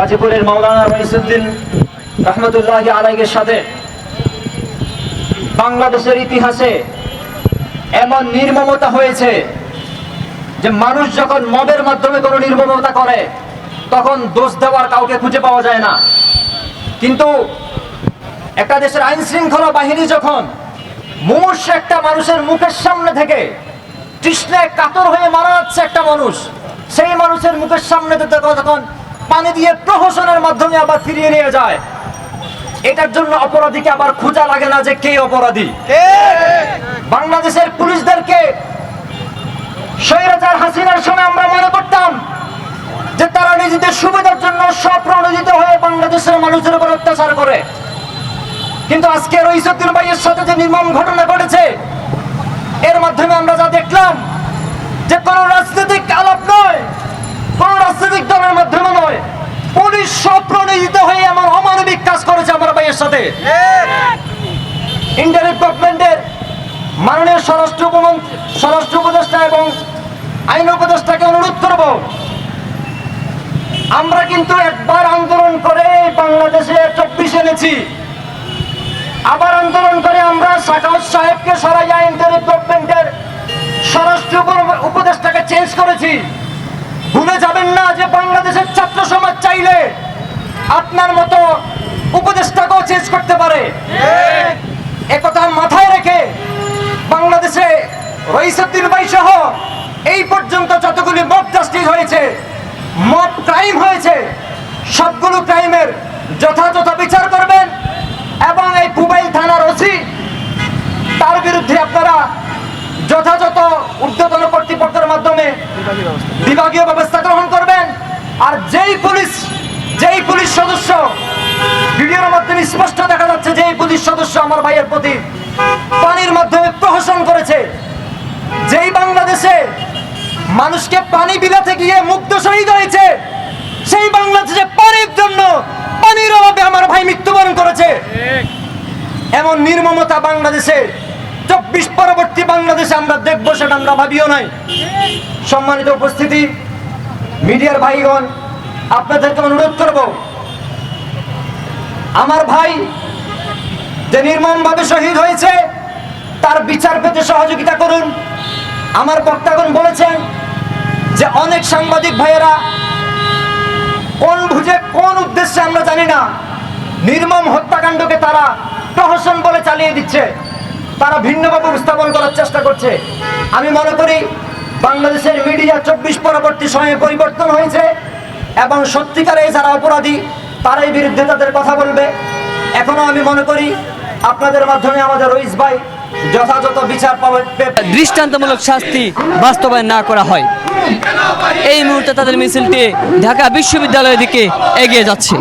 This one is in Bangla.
গাজীপুরের মাওলানা রইসুদ্দিন রহমতুল্লাহ আলাইয়ের সাথে বাংলাদেশের ইতিহাসে এমন নির্মমতা হয়েছে যে মানুষ যখন মদের মাধ্যমে কোনো নির্মমতা করে, তখন দোষ দেওয়ার কাউকে খুঁজে পাওয়া যায় না। কিন্তু একটা দেশের আইন শৃঙ্খলা বাহিনী যখন মুমূর্ষ একটা মানুষের মুখের সামনে থেকে তৃষ্ণায় কাতর হয়ে মারা যাচ্ছে একটা মানুষ, সেই মানুষের মুখের সামনে থেকে তখন পানি দিয়ে প্রহসনের মাধ্যমে আবার ফিরিয়ে নিয়ে যায়। এটার জন্য অপরাধীকে আবার খোঁজা লাগে না যে কে অপরাধী। বাংলাদেশের পুলিশদেরকে হাসিনার সময় আমরা মনে করতাম যে তারা নিজেদের সুবিধার জন্য স্বপ্রণোদিত হয়ে বাংলাদেশের মানুষের উপর অত্যাচার করে। কিন্তু আজকে রইসুদ্দিন ভাইয়ের সাথে যে নির্মম ঘটনা ঘটেছে, এর মাধ্যমে আমরা যা দেখলাম যে কোন রাজনৈতিক আলাপ নয় কোন রাজনৈতিক দলের মাধ্যমে নয় পুলিশ স্বপ্রণোদিত হয়ে এমন অমানবিক কাজ করেছে আমার ভাইয়ের সাথে ইন্ডিয়ান গভর্নমেন্টের মাননীয় স্বরাষ্ট্র স্বরাষ্ট্র উপদেষ্টা এবং আইন উপদেষ্টাকে অনুরোধ করব, আমরা কিন্তু একবার আন্দোলন করে বাংলাদেশে চব্বিশ এনেছি। আবার আন্দোলন করে আমরা সাকাউত সাহেবকে সরাইয়া ইন্টারিম গভর্নমেন্টের স্বরাষ্ট্র উপদেষ্টাকে চেঞ্জ করেছি। ভুলে যাবেন না যে বাংলাদেশের রইসুদ্দিন ভাই সহ এই পর্যন্ত যতগুলি মব জাস্টিস হয়েছে মব ক্রাইম হয়েছে, সবগুলো ক্রাইমের যথাযথ বিচার করবেন এবং এই পুবাইল থানার ওসি, তার বিরুদ্ধে আপনারা যথাযথ ঊর্ধ্বতন কর্তৃপক্ষের মাধ্যমে বিভাগীয় ব্যবস্থা গ্রহণ করবেন। আর যেই পুলিশ যেই পুলিশ সদস্য, ভিডিওর মাধ্যমে স্পষ্ট দেখা যাচ্ছে যে এই পুলিশ সদস্য আমার ভাইয়ের প্রতি পানির মাধ্যমে প্রহসন করেছে। যেই বাংলাদেশে মানুষকে পানি বিলাতে গিয়ে মুগ্ধ শহীদ হয়েছে। সেই বাংলাদেশে পানির জন্য পানির অভাবে আমার ভাই মৃত্যুবরণ করেছে। এমন নির্মমতা বাংলাদেশে, চব্বিশ পরবর্তী বাংলাদেশে আমরা দেখব সেটা আমরা ভাবিও নাই। সম্মানিত উপস্থিতি, মিডিয়ার ভাইগণ, আপনাদেরকে অনুরোধ করব, আমার ভাই যে নির্মমভাবে শহীদ হয়েছে, তার বিচার পেতে সহযোগিতা করুন। আমার বক্তাগণ বলেছেন যে অনেক সাংবাদিক ভাইয়েরা কোন বুঝে কোন উদ্দেশ্যে আমরা জানি না, নির্মম হত্যাকাণ্ডকে তারা প্রহসন বলে চালিয়ে দিচ্ছে, তারা ভিন্নভাবে উপস্থাপন করার চেষ্টা করছে। আমি মনে করি বাংলাদেশের মিডিয়া চব্বিশ পরবর্তী সময়ে পরিবর্তন হয়েছে এবং সত্যিকারে যারা অপরাধী, তারাই বিরুদ্ধে তাদের কথা বলবে। এখনও আমি মনে করি আপনাদের মাধ্যমে আমাদের রইস ভাই যথাযথ বিচার পাবে। দৃষ্টান্তমূলক শাস্তি বাস্তবায়ন না করা হয়। এই মুহূর্তে তাদের মিছিলটি ঢাকা বিশ্ববিদ্যালয়ের দিকে এগিয়ে যাচ্ছে।